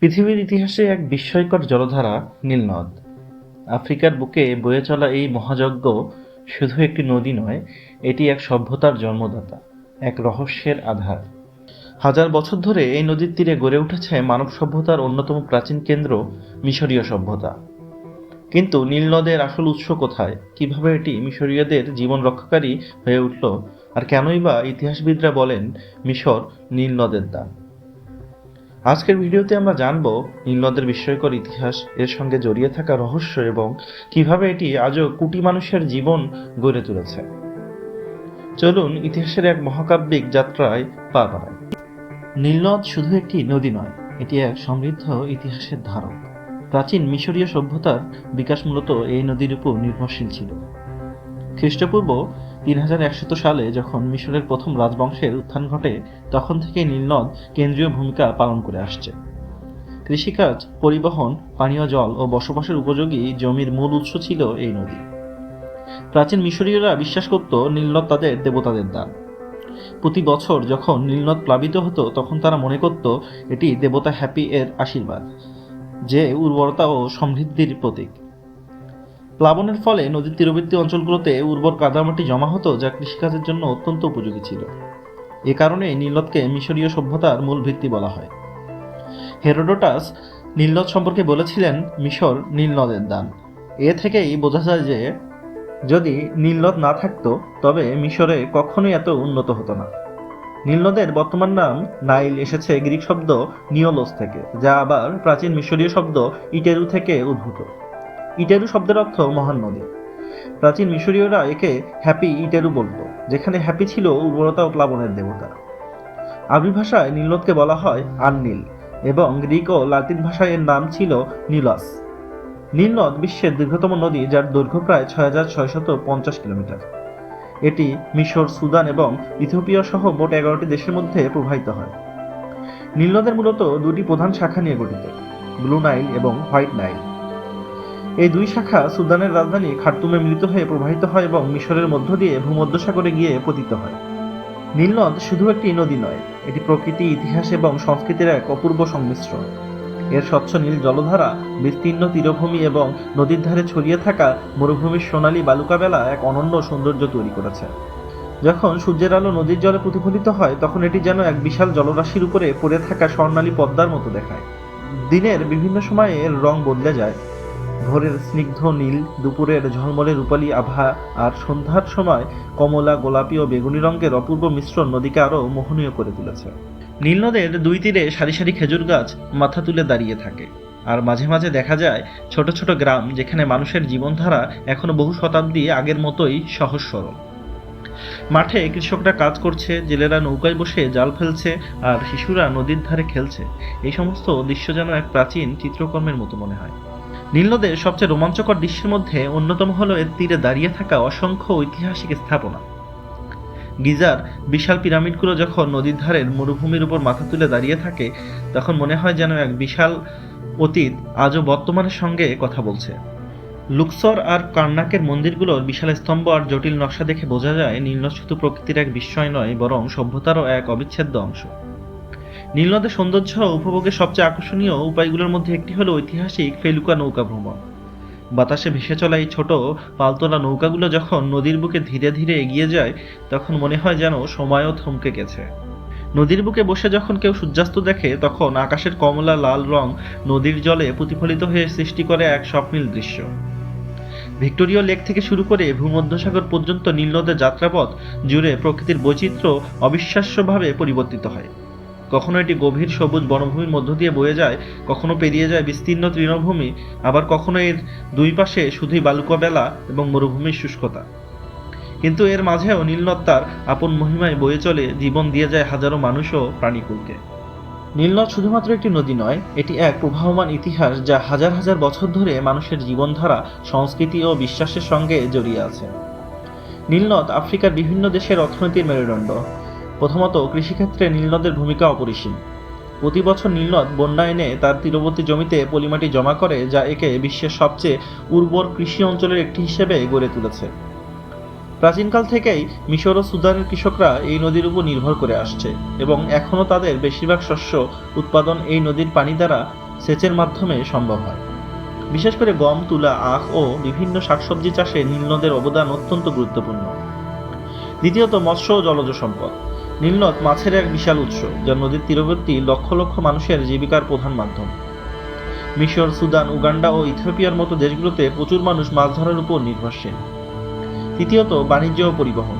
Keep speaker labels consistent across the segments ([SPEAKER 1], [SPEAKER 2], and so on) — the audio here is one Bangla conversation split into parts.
[SPEAKER 1] পৃথিবীর ইতিহাসে এক বিস্ময়কর জলধারা নীলনদ। আফ্রিকার বুকে বয়ে চলা এই মহাযজ্ঞ শুধু একটি নদী নয়, এটি এক সভ্যতার জন্মদাতা, এক রহস্যের আধার। হাজার বছর ধরে এই নদীর তীরে গড়ে উঠেছে মানব সভ্যতার অন্যতম প্রাচীন কেন্দ্র, মিশরীয় সভ্যতা। কিন্তু নীলনদের আসল উৎস কোথায়? কীভাবে এটি মিশরীয়দের জীবন রক্ষাকারী হয়ে উঠল? আর কেনই বা ইতিহাসবিদরা বলেন, মিশর নীলনদের দান। আজকের ভিডিওতে আমরা জানব নীলনদের বিস্ময়কর ইতিহাস, এর সঙ্গে জড়িয়ে থাকা রহস্য এবং কীভাবে এটি আজও কোটি মানুষের জীবন গড়ে তুলেছে। চলুন ইতিহাসের এক মহাকাব্যিক যাত্রায় পা বাড়াই। নীলনদ শুধু একটি নদী নয়, এটি এক সমৃদ্ধ ইতিহাসের ধারক। প্রাচীন মিশরীয় সভ্যতার বিকাশ মূলত এই নদীর উপর নির্ভরশীল ছিল। খ্রিস্টপূর্ব তিন হাজার একশত সালে যখন মিশরের প্রথম রাজবংশের উত্থান ঘটে, তখন থেকে নীলনদ কেন্দ্রীয় ভূমিকা পালন করে আসছে। কৃষিকাজ, পরিবহন, পানীয় জল ও বসবাসের উপযোগী জমির মূল উৎস ছিল এই নদী। প্রাচীন মিশরীয়রা বিশ্বাস করত নীলনদ তাদের দেবতাদের দান। প্রতি বছর যখন নীলনদ প্লাবিত হতো, তখন তারা মনে করত, এটি দেবতা হ্যাপি এর আশীর্বাদ, যে উর্বরতা ও সমৃদ্ধির প্রতীক। প্লাবনের ফলে নদীর তীরবর্তী অঞ্চলগুলোতে উর্বর কাদামাটি জমা হতো, যা কৃষিকাজের জন্য অত্যন্ত উপযোগী ছিল। এ কারণে নীলনদকে মিশরীয় সভ্যতার মূল ভিত্তি বলা হয়। হেরোডোটাস নীলনদ সম্পর্কে বলেছিলেন, মিশর নীলনদের দান। এ থেকেই বোঝা যায় যে, যদি নীলনদ না থাকতো, তবে মিশরে কখনোই এত উন্নত হতো না। নীলনদের বর্তমান নাম নাইল এসেছে গ্রিক শব্দ নিওলোস থেকে, যা আবার প্রাচীন মিশরীয় শব্দ ইটেরু থেকে উদ্ভূত। ইটেরু শব্দের অর্থ মহান নদী। প্রাচীন মিশরীয়রা একে হ্যাপি ইটেরু বলত, যেখানে হ্যাপি ছিল উর্বরতা ও প্লাবনের দেবতা। আরবি ভাষায় নীলনদকে বলা হয় আননীল এবং গ্রিক ও লাতিন ভাষায় এর নাম ছিল নীলস। নীলনদ বিশ্বের দীর্ঘতম নদী যার দৈর্ঘ্য প্রায় ছয় হাজার ছয়শত পঞ্চাশ কিলোমিটার। এটি মিশর, সুদান এবং ইথিওপিয়া সহ মোট এগারোটি দেশের মধ্যে প্রবাহিত হয়। নীলনদের মূলত দুটি প্রধান শাখা নিয়ে গঠিত, ব্লু নাইল এবং হোয়াইট নাইল। এই দুই শাখা সুদানের রাজধানী খার্তুমে মিলিত হয়ে প্রবাহিত হয় এবং মিশরের মধ্য দিয়ে ভূমধ্যসাগরে গিয়ে পতিত হয়। নীলনদ শুধু একটি নদী নয়, এটি প্রকৃতি, ইতিহাস এবং সংস্কৃতির এক অপূর্ব সংমিশ্রণ। এর স্বচ্ছ নীল জলধারা, বিস্তীর্ণ তীরভূমি এবং নদীর ধারে ছড়িয়ে থাকা মরুভূমির সোনালী বালুকাবেলা এক অনন্য সৌন্দর্য তৈরি করেছে। যখন সূর্যের আলো নদীর জলে প্রতিফলিত হয়, তখন এটি যেন এক বিশাল জলরাশির উপরে পড়ে থাকা স্বর্ণালী পদ্মার মতো দেখায়। দিনের বিভিন্ন সময়ে এর রং বদলে যায়। ভোরের স্নিগ্ধ নীল, দুপুরের ঝলমলে রূপালী আভা, আর সন্ধ্যার সময় কমলা, গোলাপি ও বেগুনি রঙের অপূর্ব মিশ্রণ নদীকে আরও মোহনীয় করে তুলেছে। নীলনদের দুই তীরে সারি সারি খেজুর গাছ মাথা তুলে দাঁড়িয়ে থাকে। আর মাঝে মাঝে দেখা যায় ছোট ছোট গ্রাম যেখানে মানুষের জীবনধারা এখনও বহু শতাব্দী আগের মতোই সহজ সরল মাঠে কৃষকরা কাজ করছে, জেলেরা নৌকায় বসে জাল ফেলছে, আর শিশুরা নদীর ধারে খেলছে। এই সমস্ত দৃশ্য যেন এক প্রাচীন চিত্রকর্মের মতো মনে হয়। নীলনদের সবচেয়ে রোমাঞ্চকর দৃশ্যের মধ্যে অন্যতম হলো এর তীরে দাঁড়িয়ে থাকা অসংখ্য ঐতিহাসিক স্থাপনা। গিজার বিশাল পিরামিডগুলো যখন নদীর ধারের মরুভূমির উপর মাথা তুলে দাঁড়িয়ে থাকে, তখন মনে হয় যেন এক বিশাল অতীত আজও বর্তমানের সঙ্গে কথা বলছে। লুকসর আর কার্নাকের মন্দিরগুলোর বিশাল স্তম্ভ আর জটিল নকশা দেখে বোঝা যায়, নীলনদ শুধু প্রকৃতির এক বিস্ময় নয়, বরং সভ্যতারও এক অবিচ্ছেদ্য অংশ। নীলনদের সৌন্দর্য উপভোগের সবচেয়ে আকর্ষণীয় উপায়গুলোর মধ্যে একটি হলো ঐতিহাসিক ফেলুকা নৌকা ভ্রমণ। বাতাসে ভেসে চলা এই ছোট পালতোলা নৌকাগুলো যখন নদীর বুকে ধীরে ধীরে এগিয়ে যায়, তখন মনে হয় যেন সময়ও থমকে গেছে। নদীর বুকে বসে যখন কেউ সূর্যাস্ত দেখে, তখন আকাশের কমলা লাল রং নদীর জলে প্রতিফলিত হয়ে সৃষ্টি করে এক স্বপ্নীল দৃশ্য। ভিক্টোরিয়া লেক থেকে শুরু করে ভূমধ্যসাগর পর্যন্ত নীলনদের যাত্রাপথ জুড়ে প্রকৃতির বৈচিত্র্য অবিশ্বাস্যভাবে পরিবর্তিত হয়। কখনো এটি গভীর সবুজ বনভূমির মধ্য দিয়ে বয়ে যায়, কখনো পেরিয়ে যায় বিস্তীর্ণ তৃণভূমি, আবার কখনো এর দুই পাশে শুধুই বালুকা বেলা এবং মরুভূমির শুষ্কতা। কিন্তু এর মাঝেও নীলনদ তার আপন মহিমায় বয়ে চলে, জীবন দিয়ে যায় হাজারো মানুষ ও প্রাণীকুলকে। নীলনদ শুধুমাত্র একটি নদী নয়, এটি এক প্রবাহমান ইতিহাস যা হাজার হাজার বছর ধরে মানুষের জীবনধারা, সংস্কৃতি ও বিশ্বাসের সঙ্গে জড়িয়ে আছে। নীলনদ আফ্রিকার বিভিন্ন দেশের অর্থনীতির মেরুদণ্ড। প্রথমত কৃষিক্ষেত্রে নীলনদের ভূমিকা অপরিসীম। প্রতি বছর নীলনদ বন্যা এনে তার তীরবর্তী জমিতে পলিমাটি জমা করে, যা একে বিশ্বের সবচেয়ে উর্বর কৃষি অঞ্চলের একটি হিসেবে গড়ে তুলেছে। প্রাচীনকাল থেকেই মিশর ও সুদানের কৃষকরা এই নদীর উপর নির্ভর করে আসছে এবং এখনও তাদের বেশিরভাগ শস্য উৎপাদন এই নদীর পানি দ্বারা সেচের মাধ্যমে সম্ভব হয়। বিশেষ করে গম, তুলা, আখ ও বিভিন্ন শাকসবজি চাষে নীলনদের অবদান অত্যন্ত গুরুত্বপূর্ণ। দ্বিতীয়ত মৎস্য ও জলজ সম্পদ। নীলনদ মাছের এক বিশাল উৎস, যা নদীর তীরবর্তী লক্ষ লক্ষ মানুষের জীবিকার প্রধান মাধ্যম। মিশর, সুদান, উগান্ডা ও ইথিওপিয়ার মতো দেশগুলোতে প্রচুর মানুষ মাছ ধরার উপর নির্ভরশীল। তৃতীয়ত, বাণিজ্য ও পরিবহন।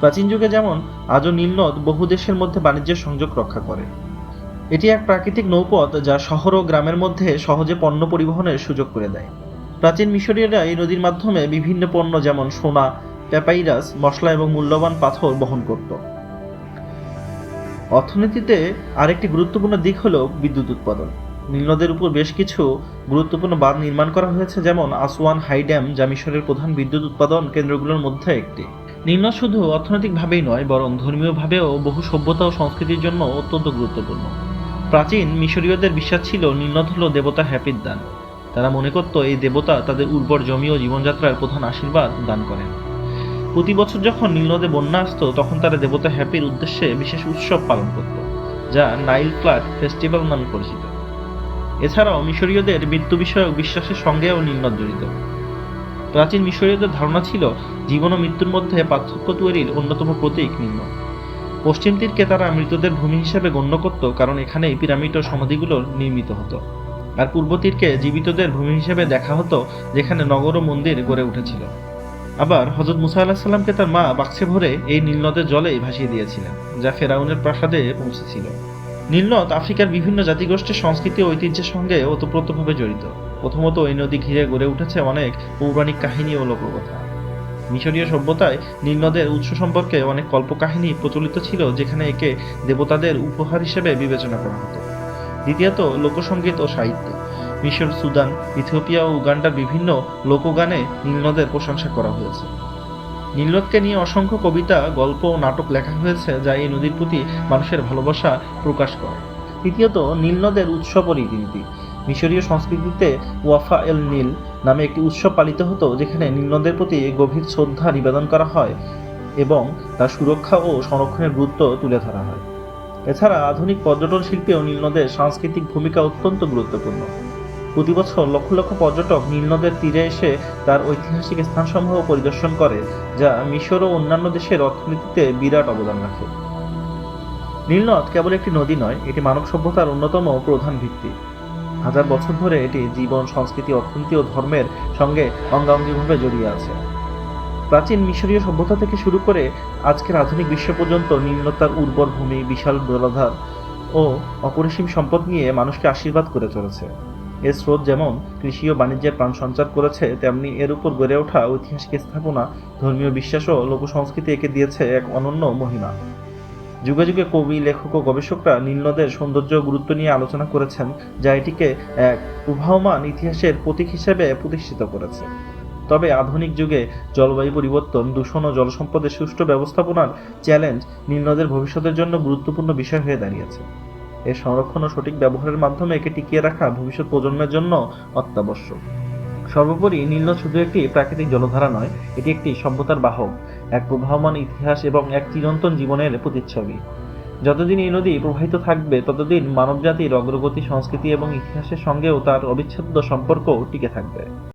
[SPEAKER 1] প্রাচীন যুগে যেমন, আজও নীলনদ বহু দেশের মধ্যে বাণিজ্যের সংযোগ রক্ষা করে। এটি এক প্রাকৃতিক নৌপথ যা শহর ও গ্রামের মধ্যে সহজে পণ্য পরিবহনের সুযোগ করে দেয়। প্রাচীন মিশরীয়রা এই নদীর মাধ্যমে বিভিন্ন পণ্য যেমন সোনা প্যাপাইরাস মশলা এবং মূল্যবান পাথর বহন করত। অর্থনীতিতে আরেকটি গুরুত্বপূর্ণ দিক হল বিদ্যুৎ উৎপাদন। নীলনদের উপর বেশ কিছু গুরুত্বপূর্ণ বাঁধ নির্মাণ করা হয়েছে, যেমন আসওয়ান হাই ড্যাম, যা মিশরের প্রধান বিদ্যুৎ উৎপাদন কেন্দ্রগুলোর মধ্যে একটি। নীলনদ শুধু অর্থনৈতিকভাবেই নয়, বরং ধর্মীয়ভাবেও বহু সভ্যতা ও সংস্কৃতির জন্য অত্যন্ত গুরুত্বপূর্ণ। প্রাচীন মিশরীয়দের বিশ্বাস ছিল নীলনদ হল দেবতা হ্যাপির দান। তারা মনে করত এই দেবতা তাদের উর্বর জমি ও জীবনযাত্রার প্রধান আশীর্বাদ দান করেন। প্রতি বছর যখন নীলনদে বন্যা আসতো, তখন তারা দেবতা হ্যাপির উদ্দেশ্যে বিশেষ উৎসব পালন করত, যা নাইল ফ্লাড ফেস্টিভ্যাল নামে পরিচিত। এছাড়াও মিশরীয়দের মৃত্যু বিষয়ক বিশ্বাসের সঙ্গেও নীলনদ জড়িত। প্রাচীন মিশরীয়দের ধারণা ছিল, জীবন ও মৃত্যুর মধ্যে পার্থক্য তৈরির অন্যতম প্রতীক নীলনদ পশ্চিম তীরকে তারা মৃতদের ভূমি হিসেবে গণ্য করত, কারণ এখানে পিরামিড ও সমাধিগুলো নির্মিত হতো। আর পূর্ব তীরকে জীবিতদের ভূমি হিসেবে দেখা হতো, যেখানে নগর ও মন্দির গড়ে উঠেছিল। আবার হজরত মুসা আলাহিসাল্লামকে তার মা বাক্সে ভরে এই নীলনদের জলেই ভাসিয়ে দিয়েছিলেন, যা ফেরাউনের প্রাসাদে পৌঁছেছিল। নীলনদ আফ্রিকার বিভিন্ন জাতিগোষ্ঠীর সংস্কৃতি ঐতিহ্যের সঙ্গে ওতপ্রোতভাবে জড়িত। প্রথমত এই নদী ঘিরে গড়ে উঠেছে অনেক পৌরাণিক কাহিনী ও লোককথা। মিশরীয় সভ্যতায় নীলনদের উৎস সম্পর্কে অনেক কল্পকাহিনী প্রচলিত ছিল, যেখানে একে দেবতাদের উপহার হিসেবে বিবেচনা করা হতো। দ্বিতীয়ত লোকসঙ্গীত ও সাহিত্য। মিশর, সুদান, ইথিওপিয়া ও উগান্ডার বিভিন্ন লোকগানে নীলনদের প্রশংসা করা হয়েছে। নীলনদকে নিয়ে অসংখ্য কবিতা, গল্প ও নাটক লেখা হয়েছে যা এই নদীর প্রতি মানুষের ভালোবাসা প্রকাশ করে। তৃতীয়ত, নীলনদের উৎসব ও রীতিনীতি। মিশরীয় সংস্কৃতিতে ওয়াফা এল নীল নামে একটি উৎসব পালিত হতো, যেখানে নীলনদের প্রতি গভীর শ্রদ্ধা নিবেদন করা হয় এবং তার সুরক্ষা ও সংরক্ষণের গুরুত্ব তুলে ধরা হয়। এছাড়া আধুনিক পর্যটন শিল্পেও নীলনদের সাংস্কৃতিক ভূমিকা অত্যন্ত গুরুত্বপূর্ণ। প্রতি বছর লক্ষ লক্ষ পর্যটক নীলনদের তীরে এসে তার ঐতিহাসিক স্থানসমূহ পরিদর্শন করে, যা মিশর ও অন্যান্য দেশের অর্থনীতিতে বিরাট অবদান রাখে। নীলনদ কেবল একটি নদী নয়, এটি মানব সভ্যতার অন্যতম প্রধান ভিত্তি। হাজার বছর ধরে এটি জীবন, সংস্কৃতি, অর্থনীতি ও ধর্মের সঙ্গে অঙ্গাঙ্গিভাবে জড়িয়ে আছে। প্রাচীন মিশরীয় সভ্যতা থেকে শুরু করে আজকের আধুনিক বিশ্ব পর্যন্ত নীলনদ তার উর্বর ভূমি, বিশাল জলাধার ও অপরিসীম সম্পদ নিয়ে মানুষকে আশীর্বাদ করে চলেছে। এর স্রোত যেমন কৃষি ও বাণিজ্যের প্রাণ সঞ্চার করেছে, তেমনি এর উপর গড়ে ওঠা ঐতিহাসিক স্থাপনা, ধর্মীয় বিশ্বাস ও লোকসংস্কৃতি একে দিয়েছে এক অনন্য মহিমা। যুগে যুগে কবি, লেখক ও গবেষকরা নীলনদের সৌন্দর্য গুরুত্ব নিয়ে আলোচনা করেছেন, যা এটিকে এক প্রবাহমান ইতিহাসের প্রতীক হিসেবে প্রতিষ্ঠিত করেছে। তবে আধুনিক যুগে জলবায়ু পরিবর্তন, দূষণ ও জলসম্পদের সুষ্ঠু ব্যবস্থাপনার চ্যালেঞ্জ নীলনদের ভবিষ্যতের জন্য গুরুত্বপূর্ণ বিষয় হয়ে দাঁড়িয়েছে। এর সংরক্ষণ ও সঠিক ব্যবহারের মাধ্যমে একে টিকিয়ে রাখা ভবিষ্যৎ প্রজন্মের জন্য অত্যাবশ্যক। সর্বোপরি নীলনদ শুধু একটি প্রাকৃতিক জলধারা নয়, এটি একটি সভ্যতার বাহক, এক প্রবাহমান ইতিহাস এবং এক চিরন্তন জীবনের প্রতিচ্ছবি। যতদিন এই নদী প্রবাহিত থাকবে, ততদিন মানবজাতির অগ্রগতি, সংস্কৃতি এবং ইতিহাসের সঙ্গেও তার অবিচ্ছেদ্য সম্পর্ক টিকে থাকবে।